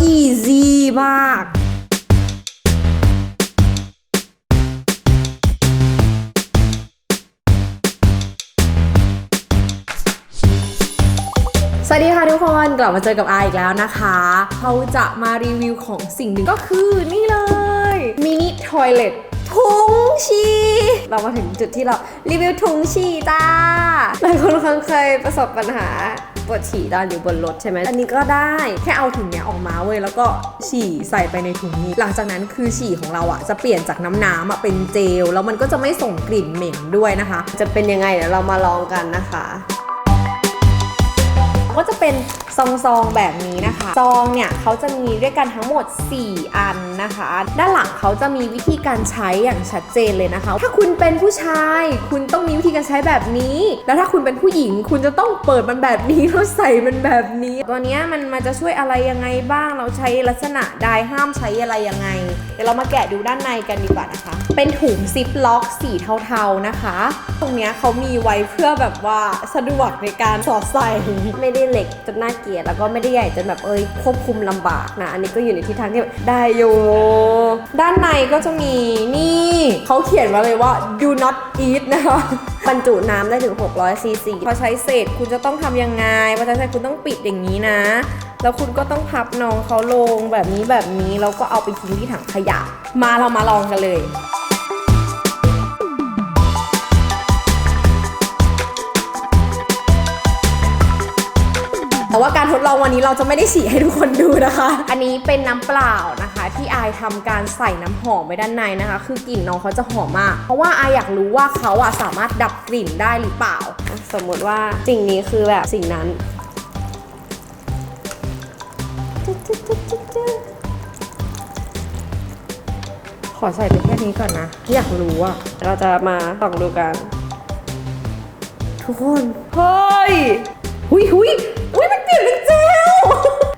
อีซี่มากสวัสดีค่ะทุกคนกลับมาเจอกับอาอีกแล้วนะคะ เขาจะมารีวิวของสิ่งหนึ่งก็คือนี่เลยมินิทอยเลทถุงชีเรามาถึงจุดที่เรารีวิวถุงฉี่จ้าหลายคนคงเคยประสบปัญหา ปวดฉี่ได้หรือบนรถใช่ไหมอันนี้ก็ได้แค่เอาถุงเนี้ยออกมาเว้ยแล้วก็ฉี่ใส่ไปในถุงนี้ หลังจากนั้นคือฉี่ของเราอะจะเปลี่ยนจากน้ำน้ำอะเป็นเจลแล้วมันก็จะไม่ส่งกลิ่นเหม็นด้วยนะคะ จะเป็นยังไงเดี๋ยวเรามาลองกันนะคะ ก็จะเป็นซองๆแบบนี้นะคะซองเนี่ยเขาจะมีด้วยกันทั้งหมด 4 อันนะคะ ด้านหลังเขาจะมีวิธีการใช้อย่างชัดเจนเลยนะคะ ถ้าคุณเป็นผู้ชาย คุณต้องมีวิธีการใช้แบบนี้ แล้วถ้าคุณเป็นผู้หญิง คุณจะต้องเปิดมันแบบนี้แล้วใส่มันแบบนี้ ตัวนี้มันมันจะช่วยอะไรยังไงบ้างเราใช้ลักษณะใดห้ามใช้อะไรยังไง เดี๋ยวเรามาแกะดูด้านในกันดีกว่านะคะเป็นถุงซิปล็อกสีเทาๆนะคะ ตรงเนี้ยเขามีไว้เพื่อแบบว่าสะดวกในการสอดใส่ ไม่ได้เล็กจนน่าเกลียดแล้วก็ไม่ได้ใหญ่จนแบบเอ้ยควบคุมลำบากนะ อันนี้ก็อยู่ในทิศทางที่แบบได้อยู่ ด้านในก็จะมีนี่เขาเขียนมาเลยว่า do not eat นะคะ บรรจุน้ำได้ถึง 600 ซีซี พอใช้เสร็จคุณจะต้องทำยังไง พอใช้เสร็จคุณต้องปิดอย่างนี้นะ แล้วคุณก็ต้องพับน้องเขาลงแบบนี้แบบนี้ แล้วก็เอาไปทิ้งที่ถังขยะ มาเรามาลองกันเลย องวันนี้เราจะไม่ได้ฉี่ให้ทุกคนดูนะคะ อันนี้เป็นน้ำเปล่านะคะ ที่อายทำการใส่น้ำหอมไว้ด้านในนะคะ คือกลิ่นน้องเขาจะหอมมาก เพราะว่าอายอยากรู้ว่าเขาอะสามารถดับกลิ่นได้หรือเปล่า สมมติว่าสิ่งนี้คือแบบสิ่งนั้นขอใส่ไปแค่นี้ก่อนนะ อยากรู้อะเราจะมาส่องดูกัน ทุกคน เฮ้ย หุยหุย หุยมันเปลี่ยนเป็นเจล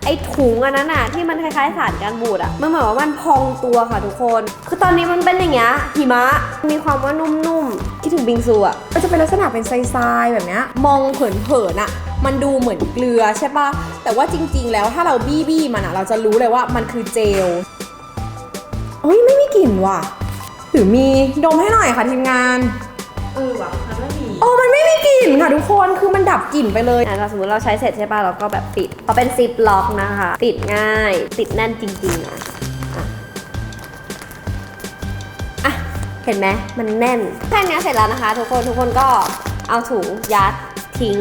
ไอถุงอันนั้นอะที่มันคล้ายๆสารการบูดอะมันเหมือนว่ามันพองตัวค่ะทุกคน คือตอนนี้มันเป็นอย่างเงี้ยหิมะมีความว่านุ่มๆคิดถึงบิงซูอะมันจะเป็นลักษณะเป็นทรายๆแบบเนี้ยมองเผินๆอะมันดูเหมือนเกลือใช่ปะแต่ว่าจริง ๆ แล้วถ้าเราบี้บี้มันอะเราจะรู้เลยว่ามันคือเจลเฮ้ยไม่มีกลิ่นว่ะหรือมีดมให้หน่อยค่ะทีมงานเออว่ะ ค่ะทุกคนคือมันดับกลิ่นไปเลยอะเราสมมติเราใช้เสร็จใช่ป่ะเราก็แบบปิดเพราะเป็นซิปล็อกนะคะ ติดง่าย ติดแน่นจริงๆนะอะอะเห็นไหมมันแน่นแค่นี้เสร็จแล้วนะคะ ทุกคนทุกคนก็เอาถุงยัดทิ้ง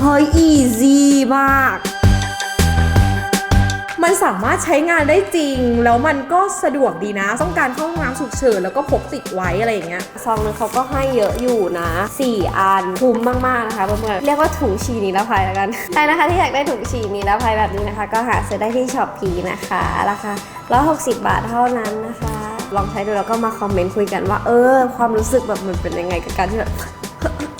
เฮ้ยอีซี่มาก มันสามารถใช้งานได้จริง แล้วมันก็สะดวกดีนะ ต้องการเข้าห้องน้ำฉุกเฉินแล้วก็พกติดไว้อะไรอย่างเงี้ยซองนึงเขาก็ให้เยอะอยู่นะ 4 อันคุ้มมากๆนะคะเพื่อนๆเรียกว่าถุงฉี่นิรภัยแล้วกันใครนะคะที่อยากได้ถุงฉี่นิรภัยแบบนี้นะคะ ก็หาซื้อได้ที่ช็อปพีนะคะราคา160 บาทเท่านั้นนะคะ ลองใช้ดูแล้วก็มาคอมเมนต์คุยกันว่า เออ ความรู้สึกแบบมันเป็นยังไงกับการที่แบบ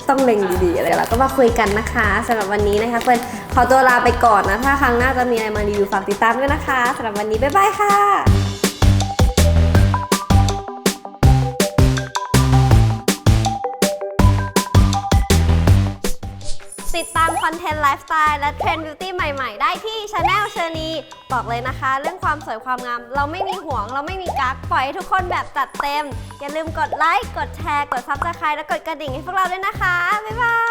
ต้องเล็งดีๆอะไรแล้วก็มาคุยกันนะคะสำหรับวันนี้นะคะเพื่อนขอตัวลาไปก่อนนะ ถ้าครั้งหน้าจะมีอะไรมารีวิวฝากติดตามด้วยนะคะสำหรับวันนี้บ๊ายบายค่ะ ติดตามคอนเทนต์ไลฟ์สไตล์และเทรนด์บิวตี้ใหม่ๆ ได้ที่ช anel เชอร์นีบอกเลยนะคะ เรื่องความสวยความงาม เราไม่มีห่วง เราไม่มีกักปล่อยให้ทุกคนแบบจัดเต็ม อย่าลืมกดไลค์กดแชร์ กดซับสไครต์และกดกระดิ่งให้พวกเราด้วยนะคะบ๊ายบาย